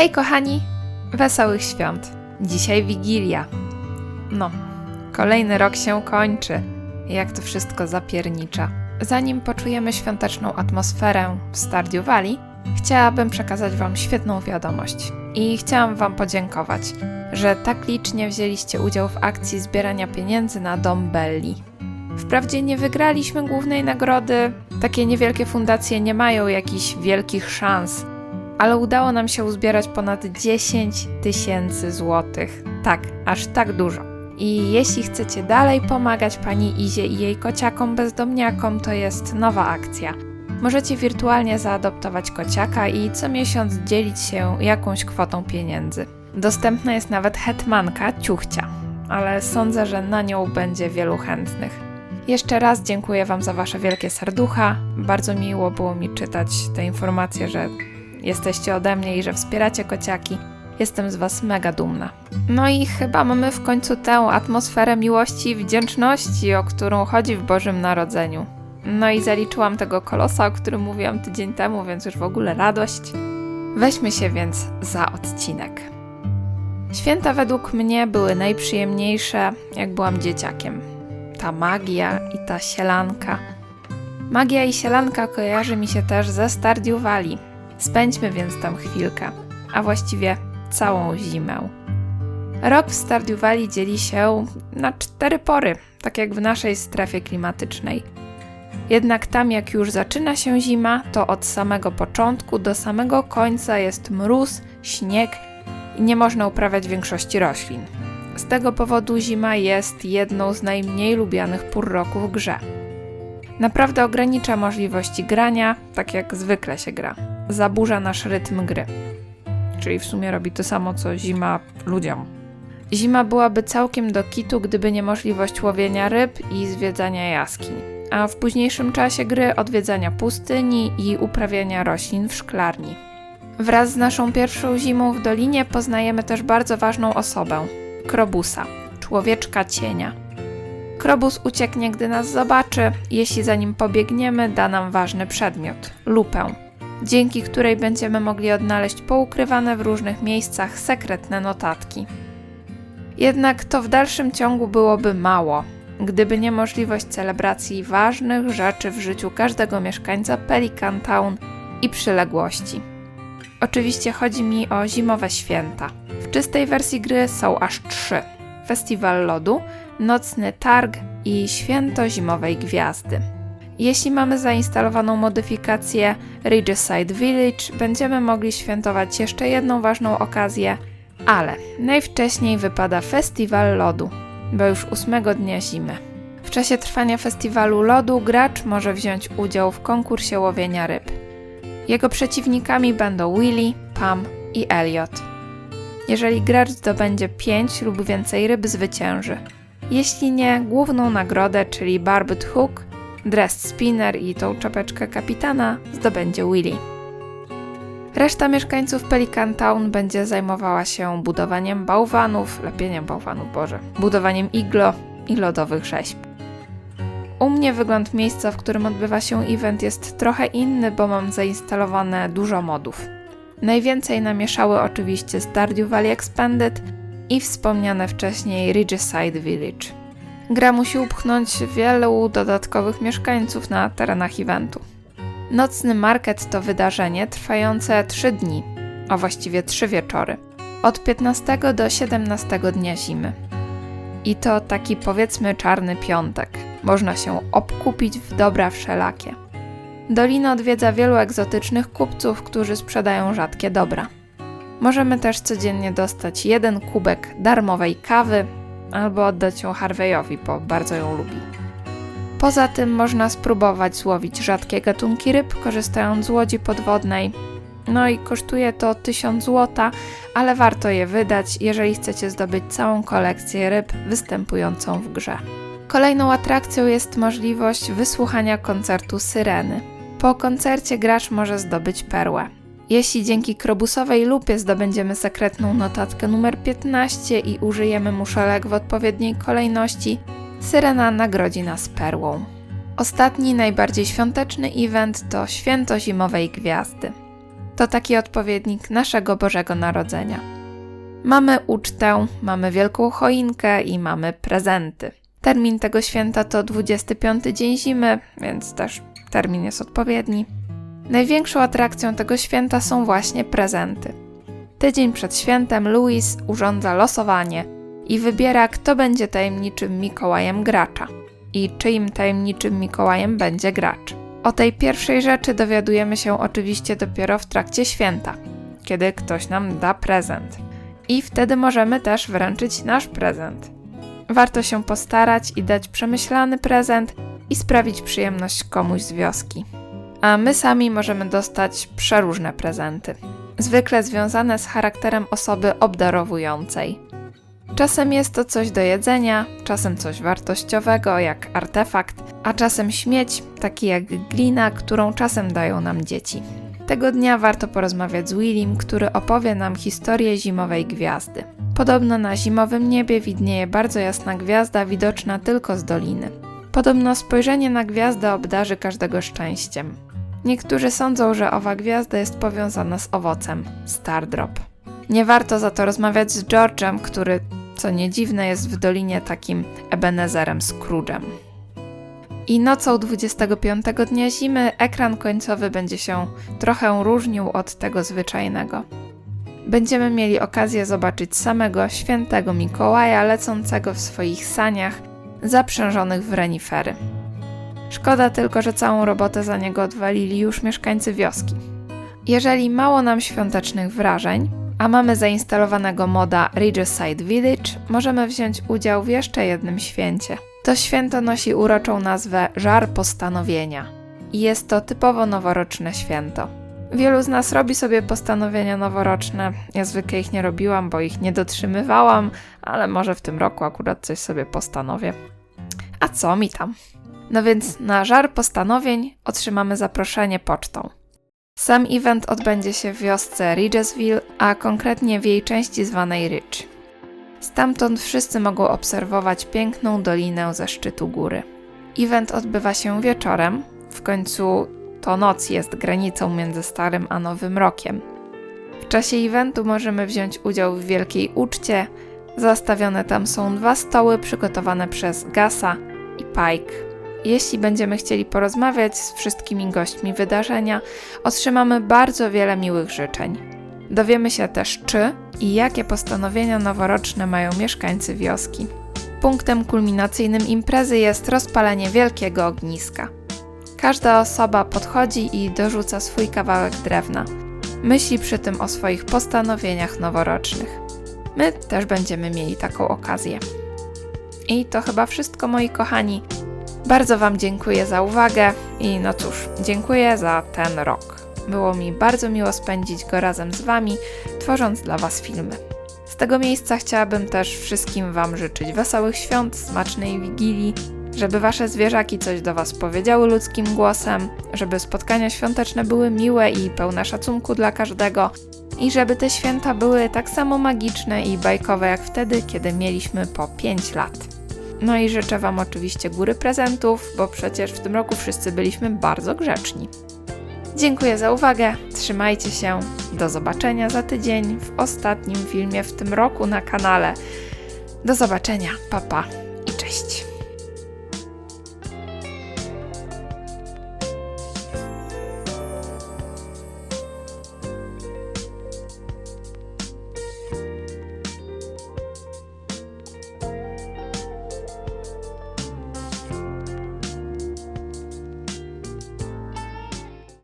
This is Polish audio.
Hej kochani! Wesołych świąt! Dzisiaj Wigilia. No, kolejny rok się kończy. Jak to wszystko zapiernicza. Zanim poczujemy świąteczną atmosferę w Stardew Valley, chciałabym przekazać Wam świetną wiadomość. I chciałam Wam podziękować, że tak licznie wzięliście udział w akcji zbierania pieniędzy na dom Belli. Wprawdzie nie wygraliśmy głównej nagrody, takie niewielkie fundacje nie mają jakichś wielkich szans, ale udało nam się uzbierać ponad 10 tysięcy złotych. Tak, aż tak dużo. I jeśli chcecie dalej pomagać pani Izie i jej kociakom bezdomniakom, to jest nowa akcja. Możecie wirtualnie zaadoptować kociaka i co miesiąc dzielić się jakąś kwotą pieniędzy. Dostępna jest nawet hetmanka ciuchcia, ale sądzę, że na nią będzie wielu chętnych. Jeszcze raz dziękuję Wam za Wasze wielkie serducha. Bardzo miło było mi czytać te informacje, że jesteście ode mnie i że wspieracie kociaki. Jestem z Was mega dumna. No i chyba mamy w końcu tę atmosferę miłości i wdzięczności, o którą chodzi w Bożym Narodzeniu. No i zaliczyłam tego kolosa, o którym mówiłam tydzień temu, więc już w ogóle radość. Weźmy się więc za odcinek. Święta według mnie były najprzyjemniejsze, jak byłam dzieciakiem. Ta magia i ta sielanka. Magia i sielanka kojarzy mi się też ze Stardew Valley. Spędźmy więc tam chwilkę, a właściwie całą zimę. Rok w Stardew dzieli się na cztery pory, tak jak w naszej strefie klimatycznej. Jednak tam, jak już zaczyna się zima, to od samego początku do samego końca jest mróz, śnieg i nie można uprawiać większości roślin. Z tego powodu zima jest jedną z najmniej lubianych pór roku w grze. Naprawdę ogranicza możliwości grania, tak jak zwykle się gra. Zaburza nasz rytm gry. Czyli w sumie robi to samo co zima ludziom. Zima byłaby całkiem do kitu, gdyby nie możliwość łowienia ryb i zwiedzania jaskiń, a w późniejszym czasie gry odwiedzania pustyni i uprawiania roślin w szklarni. Wraz z naszą pierwszą zimą w dolinie poznajemy też bardzo ważną osobę Krobusa, człowieczka cienia. Krobus ucieknie, gdy nas zobaczy, jeśli za nim pobiegniemy, da nam ważny przedmiot lupę, dzięki której będziemy mogli odnaleźć poukrywane w różnych miejscach sekretne notatki. Jednak to w dalszym ciągu byłoby mało, gdyby nie możliwość celebracji ważnych rzeczy w życiu każdego mieszkańca Pelican Town i przyległości. Oczywiście chodzi mi o zimowe święta. W czystej wersji gry są aż trzy: Festiwal Lodu, Nocny Targ i Święto Zimowej Gwiazdy. Jeśli mamy zainstalowaną modyfikację Regicide Village, będziemy mogli świętować jeszcze jedną ważną okazję, ale najwcześniej wypada Festiwal Lodu, bo już ósmego dnia zimy. W czasie trwania festiwalu lodu gracz może wziąć udział w konkursie łowienia ryb. Jego przeciwnikami będą Willy, Pam i Elliot. Jeżeli gracz zdobędzie 5 lub więcej ryb, zwycięży. Jeśli nie, główną nagrodę, czyli Barbed Hook, Dressed Spinner i tą czapeczkę kapitana zdobędzie Willy. Reszta mieszkańców Pelican Town będzie zajmowała się budowaniem bałwanów, lepieniem bałwanów, Boże, budowaniem iglo i lodowych rzeźb. U mnie wygląd miejsca, w którym odbywa się event jest trochę inny, bo mam zainstalowane dużo modów. Najwięcej namieszały oczywiście Stardew Valley Expanded i wspomniane wcześniej Regicide Village. Gra musi upchnąć wielu dodatkowych mieszkańców na terenach eventu. Nocny market to wydarzenie trwające 3 dni, a właściwie 3 wieczory, od 15 do 17 dnia zimy. I to taki powiedzmy czarny piątek. Można się obkupić w dobra wszelakie. Dolina odwiedza wielu egzotycznych kupców, którzy sprzedają rzadkie dobra. Możemy też codziennie dostać jeden kubek darmowej kawy albo oddać ją Harveyowi, bo bardzo ją lubi. Poza tym można spróbować złowić rzadkie gatunki ryb, korzystając z łodzi podwodnej. No i kosztuje to 1000 zł, ale warto je wydać, jeżeli chcecie zdobyć całą kolekcję ryb występującą w grze. Kolejną atrakcją jest możliwość wysłuchania koncertu Syreny. Po koncercie gracz może zdobyć perłę. Jeśli dzięki krobusowej lupie zdobędziemy sekretną notatkę numer 15 i użyjemy muszelek w odpowiedniej kolejności, Syrena nagrodzi nas perłą. Ostatni, najbardziej świąteczny event to Święto Zimowej Gwiazdy. To taki odpowiednik naszego Bożego Narodzenia. Mamy ucztę, mamy wielką choinkę i mamy prezenty. Termin tego święta to 25 dzień zimy, więc też termin jest odpowiedni. Największą atrakcją tego święta są właśnie prezenty. Tydzień przed świętem Louis urządza losowanie i wybiera, kto będzie tajemniczym Mikołajem gracza i czyim tajemniczym Mikołajem będzie gracz. O tej pierwszej rzeczy dowiadujemy się oczywiście dopiero w trakcie święta, kiedy ktoś nam da prezent. I wtedy możemy też wręczyć nasz prezent. Warto się postarać i dać przemyślany prezent i sprawić przyjemność komuś z wioski. A my sami możemy dostać przeróżne prezenty, zwykle związane z charakterem osoby obdarowującej. Czasem jest to coś do jedzenia, czasem coś wartościowego, jak artefakt, a czasem śmieć, taki jak glina, którą czasem dają nam dzieci. Tego dnia warto porozmawiać z Willim, który opowie nam historię zimowej gwiazdy. Podobno na zimowym niebie widnieje bardzo jasna gwiazda, widoczna tylko z doliny. Podobno spojrzenie na gwiazdę obdarzy każdego szczęściem. Niektórzy sądzą, że owa gwiazda jest powiązana z owocem Stardrop. Nie warto za to rozmawiać z George'em, który, co nie dziwne, jest w dolinie takim Ebenezerem Scrooge'em. I nocą 25 dnia zimy ekran końcowy będzie się trochę różnił od tego zwyczajnego. Będziemy mieli okazję zobaczyć samego świętego Mikołaja lecącego w swoich saniach zaprzężonych w renifery. Szkoda tylko, że całą robotę za niego odwalili już mieszkańcy wioski. Jeżeli mało nam świątecznych wrażeń, a mamy zainstalowanego moda Regicide Village, możemy wziąć udział w jeszcze jednym święcie. To święto nosi uroczą nazwę Żar Postanowienia i jest to typowo noworoczne święto. Wielu z nas robi sobie postanowienia noworoczne. Ja zwykle ich nie robiłam, bo ich nie dotrzymywałam, ale może w tym roku akurat coś sobie postanowię. A co mi tam? No więc na żar postanowień otrzymamy zaproszenie pocztą. Sam event odbędzie się w wiosce Ridgesville, a konkretnie w jej części zwanej Ridge. Stamtąd wszyscy mogą obserwować piękną dolinę ze szczytu góry. Event odbywa się wieczorem, w końcu to noc jest granicą między Starym a Nowym Rokiem. W czasie eventu możemy wziąć udział w wielkiej uczcie. Zastawione tam są dwa stoły przygotowane przez Gasa i Pike. Jeśli będziemy chcieli porozmawiać z wszystkimi gośćmi wydarzenia, otrzymamy bardzo wiele miłych życzeń. Dowiemy się też, czy i jakie postanowienia noworoczne mają mieszkańcy wioski. Punktem kulminacyjnym imprezy jest rozpalenie wielkiego ogniska. Każda osoba podchodzi i dorzuca swój kawałek drewna. Myśli przy tym o swoich postanowieniach noworocznych. My też będziemy mieli taką okazję. I to chyba wszystko, moi kochani. Bardzo Wam dziękuję za uwagę i no cóż, dziękuję za ten rok. Było mi bardzo miło spędzić go razem z Wami, tworząc dla Was filmy. Z tego miejsca chciałabym też wszystkim Wam życzyć wesołych świąt, smacznej wigilii, żeby Wasze zwierzaki coś do Was powiedziały ludzkim głosem, żeby spotkania świąteczne były miłe i pełne szacunku dla każdego, i żeby te święta były tak samo magiczne i bajkowe jak wtedy, kiedy mieliśmy po 5 lat. No i życzę Wam oczywiście góry prezentów, bo przecież w tym roku wszyscy byliśmy bardzo grzeczni. Dziękuję za uwagę, trzymajcie się, do zobaczenia za tydzień w ostatnim filmie w tym roku na kanale. Do zobaczenia, papa pa i cześć.